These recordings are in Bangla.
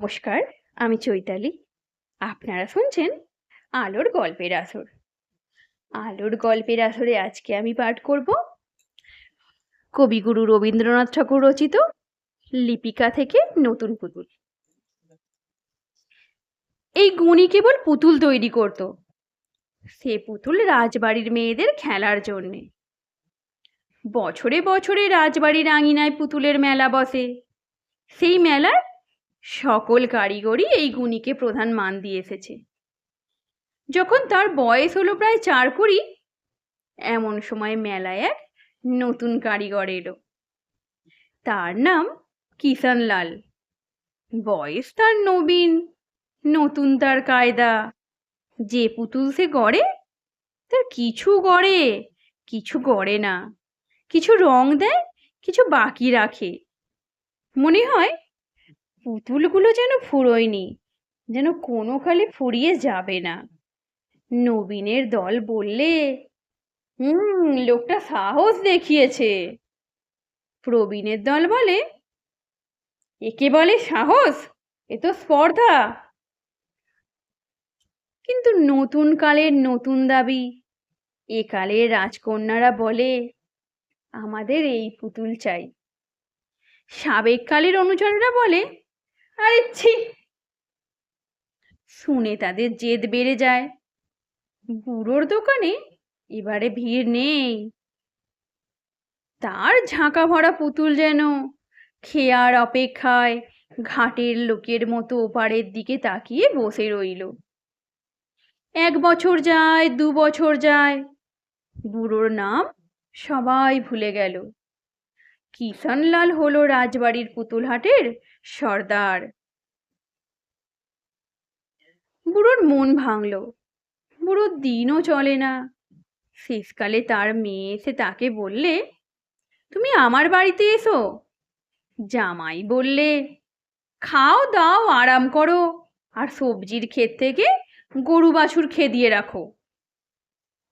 নমস্কার, আমি চৈতালি। আপনারা শুনছেন আলোর গল্পের আসর। আলোর গল্পের আসরে আজকে আমি পাঠ করব কবিগুরু রবীন্দ্রনাথ ঠাকুর রচিত লিপিকা থেকে নতুন পুতুল। এই গুণী কেবল পুতুল তৈরি করত, সে পুতুল রাজবাড়ির মেয়েদের খেলার জন্যে। বছরে বছরে রাজবাড়ির আঙিনায় পুতুলের মেলা বসে, সেই মেলার সকল কারিগরই এই গুণীকে প্রধান মান দিয়ে এসেছে। যখন তার বয়স হলো প্রায় চার কুড়ি, এমন সময় মেলায় এক নতুন কারিগর এলো। তার নাম কিষানলাল। বয়স তার নবীন, নতুন তার কায়দা। যে পুতুল সে গড়ে, তার কিছু গড়ে কিছু গড়ে না। কিছু রং দেয়, কিছু বাকি রাখে। মনে হয় পুতুলগুলো যেন ফুরোয়নি, যেন কোনো কালে ফুরিয়ে যাবে না। নবীনের দল বললে, হুম, লোকটা সাহস দেখিয়েছে। প্রবীণের দল বলে, একে বলে সাহস, এ তো স্পর্ধা। কিন্তু নতুন কালের নতুন দাবি, এ কালের রাজকন্যারা বলে, আমাদের এই পুতুল চাই। সাবেক কালের অনুচররা বলে আরে ছি। শুনে তাদের জেদ বেড়ে যায়। বুড়োর দোকানে এবারে ভিড় নেই। তার ঝাঁকা ভরা পুতুল যেন খেয়ার অপেক্ষায় ঘাটের লোকের মতো ওপারের দিকে তাকিয়ে বসে রইল। এক বছর যায়, দু বছর যায়। বুড়োর নাম সবাই ভুলে গেল। কিষানলাল হলো রাজবাড়ির পুতুলহাটের সর্দার? বুড়োর মন ভাঙল। বুড়োর দিনও চলে না। শেষকালে তার মেয়ে এসে তাকে বললে, তুমি আমার বাড়িতে এসো। জামাই বললে, খাও, দাও, আরাম করো, আর সবজির ক্ষেত থেকে গরু বাছুর খেদিয়ে রাখো।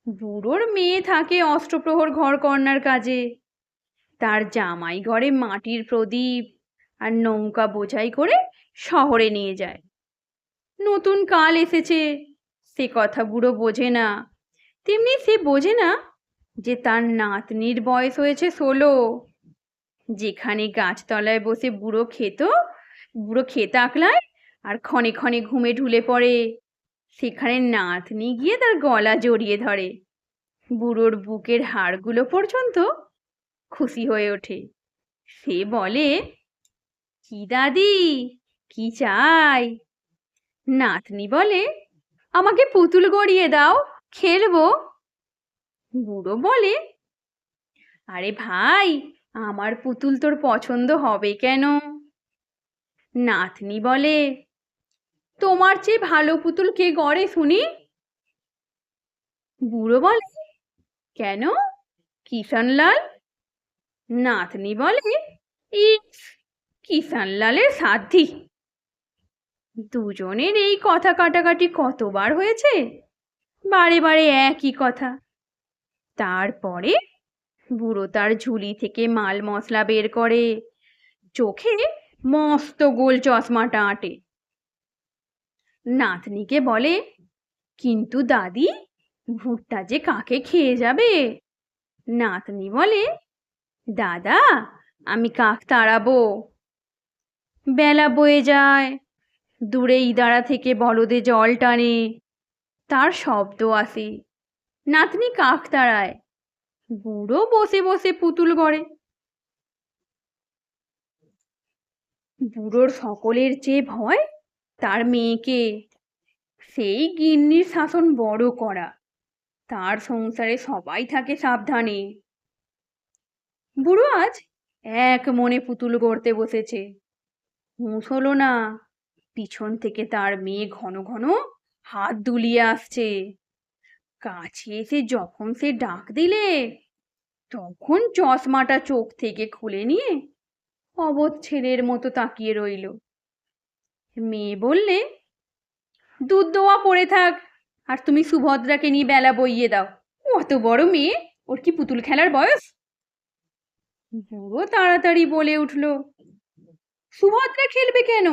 বুড়োর মেয়ে থাকে অস্ত্রপ্রহর ঘর কর্নার কাজে। তার জামাই ঘরে মাটির প্রদীপ আর নৌকা বোঝাই করে শহরে নিয়ে যায়। নতুন কাল এসেছে, সে কথা বুড়ো বোঝে না। তেমনি সে বোঝে না যে তার নাতনির বয়স হয়েছে ষোলো। যেখানে গাছতলায় বসে বুড়ো খেত বুড়ো খেত আঁকলায় আর ক্ষণে ক্ষণে ঘুমে ঢুলে পড়ে। সেখানে নাতনি গিয়ে তার গলা জড়িয়ে ধরে। বুড়োর বুকের হাড়গুলো পর্যন্ত খুশি হয়ে ওঠে। সে বলে, কি দাদি, কি চাই? নাতনি বলে, আমাকে পুতুল গড়িয়ে দাও, খেলব। বুড়ো বলে, আরে ভাই, আমার পুতুল তোর পছন্দ হবে কেন? নাতনি বলে, তোমার চেয়ে ভালো পুতুল কে গড়ে শুনি? বুড়ো বলে, কেন? কিষানলাল নাতনি বলে, ইস, কিষানলালের সাধ্যি দুজনের এই কথা কাটাকাটি কতবার হয়েছে? বারে বারে একই কথা। তারপরে বুড়ো তার ঝুলি থেকে মাল মশলা বের করে, চোখে মস্ত গোল চশমাটা আঁটে। নাতনিকে বলে, কিন্তু দাদি, ভুট্টা যে কাকে খেয়ে যাবে? নাতনি বলে দাদা, আমি কাক তাড়াবো? বেলা বয়ে যায়। দূরে ইদারা থেকে বলদে জল টানে। তার শব্দ আসে। নাতনি কাক তাড়ায়। বুড়ো বসে বসে পুতুল গড়ে। বুড়োর সকলের চেয়ে ভয়, তার মেয়েকে। সেই গিন্নির শাসন বড় করা। তার সংসারে সবাই থাকে সাবধানে। বুড়ো আজ এক মনে পুতুল গড়তে বসেছে। হুঁশ হলো না, পিছন থেকে তার মেয়ে ঘন ঘন হাত দুলিয়ে আসছে। কাছে এসে যখন সে ডাক দিলে, তখন চশমাটা চোখ থেকে খুলে নিয়ে অবধ ছেলের মতো তাকিয়ে রইল। মেয়ে বললে, দুধ দোয়া পড়ে থাক, আর তুমি সুভদ্রাকে নিয়ে বেলা বইয়ে দাও। অত বড় মেয়ে, ওর কি পুতুল খেলার বয়স? বুড়ো তাড়াতাড়ি বলে উঠল, সুভদ্রা খেলবে কেন?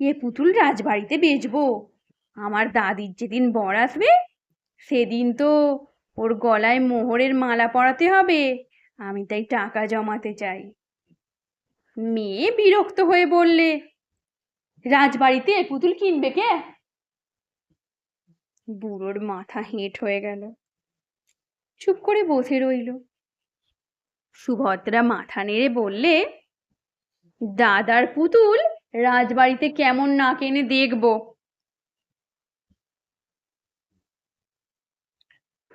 এ পুতুল রাজবাড়িতে বেচবো। আমার দাদির যেদিন বর আসবে, সেদিন তো ওর গলায় মোহরের মালা পরাতে হবে। আমি তাই টাকা জমাতে চাই। মেয়ে বিরক্ত হয়ে বললে, রাজবাড়িতে এ পুতুল কিনবে কে? বুড়োর মাথা হেঁট হয়ে গেল। চুপ করে বসে রইল। সুভদ্রা মাথা নেড়ে বললে, দাদার পুতুল রাজবাড়িতে কেমন না কেনে দেখব?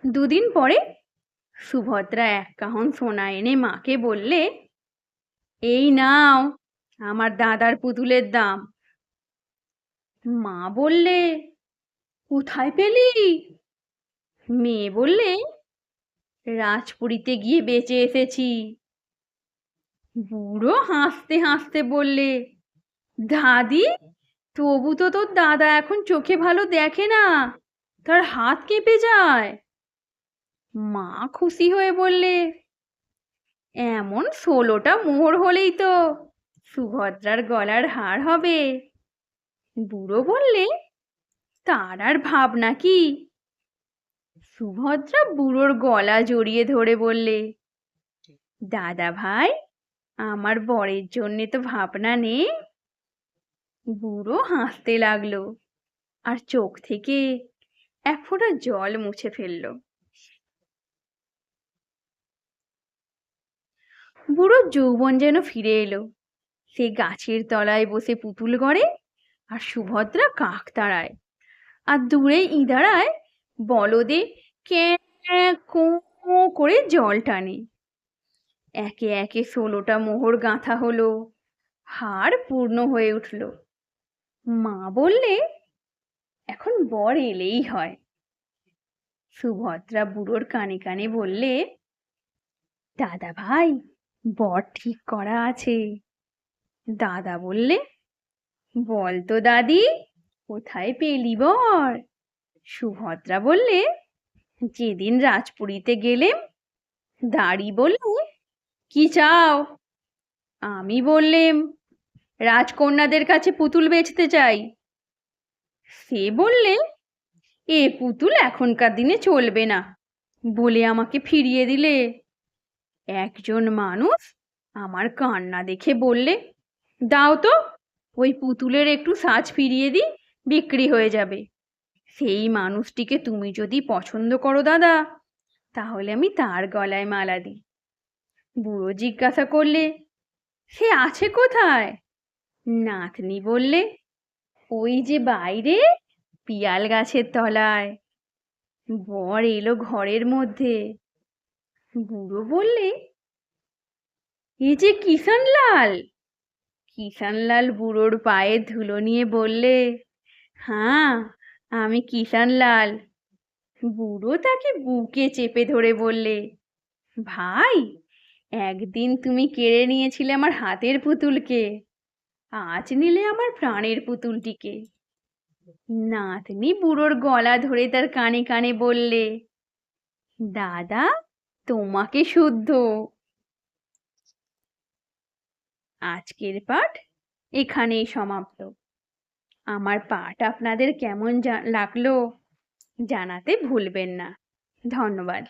দুদিন পরে সুভদ্রা এক কাহন সোনা এনে মাকে বললে, এই নাও আমার দাদার পুতুলের দাম। মা বললে, কোথায় পেলি? মেয়ে বললে রাজপুরীতে গিয়ে বেঁচে এসেছি। বুড়ো হাসতে হাসতে বললে, দাদি, তবু তো তোর দাদা এখন চোখে ভালো দেখে না, তার হাত কেঁপে যায়। মা খুশি হয়ে বললে, এমন ষোলোটা মোহর হলেই তো সুভদ্রার গলার হার হবে। বুড়ো বললে, তার আর ভাবনা কি? সুভদ্রা বুড়োর গলা জড়িয়ে ধরে বললে, দাদা ভাই, আমার বরের জন্যে তো ভাবনা নেই? বুড়ো হাসতে লাগল আর চোখ থেকে এক ফোঁটা জল মুছে ফেলল। বুড়ো যৌবন যেন ফিরে এলো। সে গাছের তলায় বসে পুতুল গড়ে আর সুভদ্রা কাক তাড়ায়। আর দূরে ইঁদারায় বলদে ক্যাঁ কোঁ করে জল টানে। একে একে ষোলোটা মোহর গাঁথা হলো হার পূর্ণ হয়ে উঠল। মা বললে, এখন বর এলেই হয়। সুভদ্রা বুড়োর কানে কানে বললে, দাদা ভাই, বর ঠিক করা আছে। দাদা বললে, বল তো দাদি, কোথায় পেলি বর? সুভদ্রা বললে যেদিন রাজপুরীতে গেলেম দাড়ি বললে কি চাও? আমি বললেম, রাজকন্যাদের কাছে পুতুল বেচতে চাই। সে বললে, এ পুতুল এখনকার দিনে চলবে না। বলে আমাকে ফিরিয়ে দিলে। একজন মানুষ আমার কান্না দেখে বললে, দাও তো, ওই পুতুলের একটু সাজ ফিরিয়ে দিই, বিক্রি হয়ে যাবে। সেই মানুষটিকে তুমি যদি পছন্দ করো, দাদা, তাহলে আমি তার গলায় মালা দিই। বুড়ো জিজ্ঞাসা করলে, সে আছে কোথায়? নাতনি বললে, ওই যে বাইরে, পিয়াল গাছের তলায়। বর এলো ঘরের মধ্যে। বুড়ো বললে, এ যে কিষানলাল। কিষানলাল বুড়োর পায়ে ধুলো নিয়ে বললে হ্যাঁ আমি কিষানলাল বুড়ো তাকে বুকে চেপে ধরে বললে, ভাই, একদিন তুমি কেড়ে নিয়েছিলে আমার হাতের পুতুলকে। আজ নিলে আমার প্রাণের পুতুলটিকে। নাতনি বুড়োর গলা ধরে তার কানে কানে বললে, দাদা, তোমাকে শুদ্ধ। আজকের পাঠ এখানেই সমাপ্ত। আমার পাঠ আপনাদের কেমন লাগল জানাতে ভুলবেন না। ধন্যবাদ।